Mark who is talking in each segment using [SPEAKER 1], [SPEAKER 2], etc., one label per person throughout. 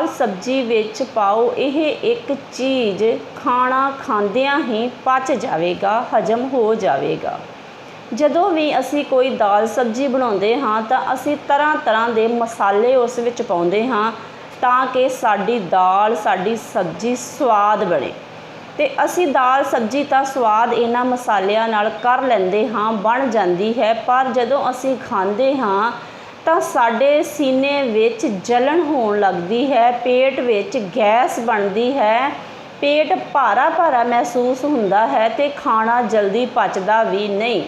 [SPEAKER 1] ਦਾਲ ਸਬਜ਼ੀ ਵਿੱਚ ਪਾਓ, ਇਹ ਇੱਕ ਚੀਜ਼ ਖਾਣਾ ਖਾਂਦਿਆਂ ਹੀ ਪਚ ਜਾਵੇਗਾ, ਹਜਮ ਹੋ ਜਾਵੇਗਾ। ਜਦੋਂ ਵੀ ਅਸੀਂ ਕੋਈ ਦਾਲ ਸਬਜ਼ੀ ਬਣਾਉਂਦੇ ਹਾਂ, ਤਾਂ ਅਸੀਂ ਤਰ੍ਹਾਂ ਤਰ੍ਹਾਂ ਦੇ ਮਸਾਲੇ ਉਸ ਵਿੱਚ ਪਾਉਂਦੇ ਹਾਂ ਤਾਂ ਕਿ ਸਾਡੀ ਦਾਲ, ਸਾਡੀ ਸਬਜ਼ੀ ਸਵਾਦ ਬਣੇ। ਤੇ ਅਸੀਂ ਦਾਲ ਸਬਜ਼ੀ ਤਾਂ ਸਵਾਦ ਇਹਨਾਂ ਮਸਾਲਿਆਂ ਨਾਲ ਕਰ ਲੈਂਦੇ ਹਾਂ, ਬਣ ਜਾਂਦੀ ਹੈ, ਪਰ ਜਦੋਂ ਅਸੀਂ ਖਾਂਦੇ ਹਾਂ ਤਾਂ ਸਾਡੇ ਸੀਨੇ ਵਿੱਚ ਜਲਣ ਹੋਣ ਲੱਗਦੀ ਹੈ, ਪੇਟ ਵਿੱਚ ਗੈਸ ਬਣਦੀ ਹੈ, ਪੇਟ ਭਾਰਾ ਭਾਰਾ ਮਹਿਸੂਸ ਹੁੰਦਾ ਹੈ ਤੇ ਖਾਣਾ ਜਲਦੀ ਪਚਦਾ ਵੀ ਨਹੀਂ।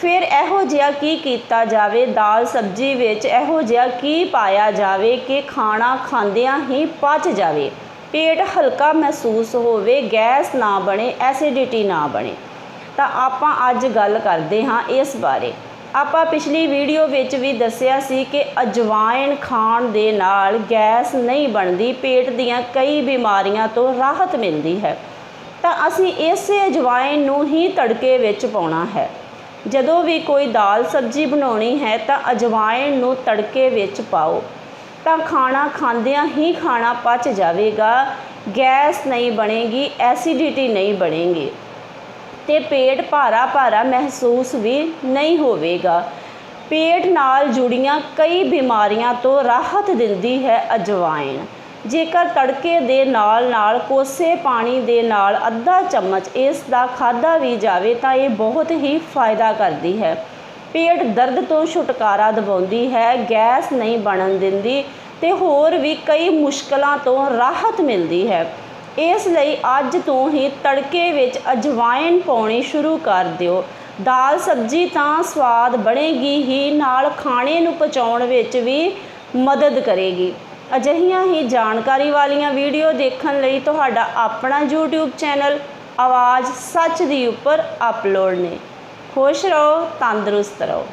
[SPEAKER 1] ਫਿਰ ਇਹੋ ਜਿਹਾ ਕੀ ਕੀਤਾ ਜਾਵੇ? ਦਾਲ ਸਬਜ਼ੀ ਵਿੱਚ ਇਹੋ ਜਿਹਾ ਕੀ ਪਾਇਆ ਜਾਵੇ ਕਿ ਖਾਣਾ ਖਾਂਦਿਆਂ ਹੀ ਪਚ ਜਾਵੇ? ਪੇਟ ਹਲਕਾ ਮਹਿਸੂਸ ਹੋਵੇ, ਗੈਸ ਨਾ ਬਣੇ, ਐਸਿਡਿਟੀ ਨਾ ਬਣੇ। ਤਾਂ ਆਪਾਂ ਅੱਜ ਗੱਲ ਕਰਦੇ ਹਾਂ ਇਸ ਬਾਰੇ। ਆਪਾਂ ਪਿਛਲੀ ਵੀਡੀਓ ਵਿੱਚ ਵੀ ਦੱਸਿਆ ਸੀ ਕਿ ਅਜਵਾਇਣ ਖਾਣ ਦੇ ਨਾਲ ਗੈਸ ਨਹੀਂ ਬਣਦੀ, ਪੇਟ ਦੀਆਂ ਕਈ ਬਿਮਾਰੀਆਂ ਤੋਂ ਰਾਹਤ ਮਿਲਦੀ ਹੈ। ਤਾਂ ਅਸੀਂ ਇਸੇ ਅਜਵਾਇਣ ਨੂੰ ਹੀ ਤੜਕੇ ਵਿੱਚ ਪਾਉਣਾ ਹੈ। ਜਦੋਂ ਵੀ ਕੋਈ ਦਾਲ ਸਬਜ਼ੀ ਬਣਾਉਣੀ ਹੈ ਤਾਂ ਅਜਵਾਇਣ ਨੂੰ ਤੜਕੇ ਵਿੱਚ ਪਾਓ। ਤਾਂ ਖਾਣਾ ਖਾਂਦਿਆਂ ਹੀ ਖਾਣਾ ਪਚ ਜਾਵੇਗਾ, ਗੈਸ ਨਹੀਂ ਬਣੇਗੀ, ਐਸਿਡਿਟੀ ਨਹੀਂ ਬਣੇਗੀ। ਤੇ ਪੇਟ ਭਾਰਾ ਭਾਰਾ ਮਹਿਸੂਸ ਵੀ ਨਹੀਂ ਹੋਵੇਗਾ। ਪੇਟ ਨਾਲ ਜੁੜੀਆਂ ਕਈ ਬਿਮਾਰੀਆਂ ਤੋਂ ਰਾਹਤ ਦਿੰਦੀ ਹੈ ਅਜਵਾਇਣ। ਜੇਕਰ ਤੜਕੇ ਦੇ ਨਾਲ ਨਾਲ ਕੋਸੇ ਪਾਣੀ ਦੇ ਨਾਲ ਅੱਧਾ ਚਮਚ ਇਸ ਦਾ ਖਾਦਾ ਵੀ ਜਾਵੇ ਤਾਂ ਇਹ ਬਹੁਤ ਹੀ ਫਾਇਦਾ ਕਰਦੀ ਹੈ। ਪੇਟ ਦਰਦ ਤੋਂ ਛੁਟਕਾਰਾ ਦਿਵਾਉਂਦੀ ਹੈ, ਗੈਸ ਨਹੀਂ ਬਣਨ ਦਿੰਦੀ ਤੇ ਹੋਰ ਵੀ ਕਈ ਮੁਸ਼ਕਲਾਂ ਤੋਂ ਰਾਹਤ ਮਿਲਦੀ ਹੈ। ਇਸ ਲਈ ਅੱਜ ਤੋਂ ਹੀ ਤੜਕੇ ਵਿੱਚ ਅਜਵਾਇਣ ਪਾਉਣੀ ਸ਼ੁਰੂ ਕਰ ਦਿਓ। ਦਾਲ ਸਬਜ਼ੀ ਤਾਂ ਸਵਾਦ ਬਣੇਗੀ ਹੀ, ਨਾਲ ਖਾਣੇ ਨੂੰ ਪਚਾਉਣ ਵਿੱਚ ਵੀ ਮਦਦ ਕਰੇਗੀ। ਅਜਿਹੀਆਂ ਹੀ ਜਾਣਕਾਰੀ ਵਾਲੀਆਂ ਵੀਡੀਓ ਦੇਖਣ ਲਈ ਤੁਹਾਡਾ ਆਪਣਾ YouTube ਚੈਨਲ ਆਵਾਜ਼ ਸੱਚ ਦੀ ਉੱਪਰ ਅਪਲੋਡ ਨੇ। ਖੁਸ਼ ਰਹੋ, ਤੰਦਰੁਸਤ ਰਹੋ।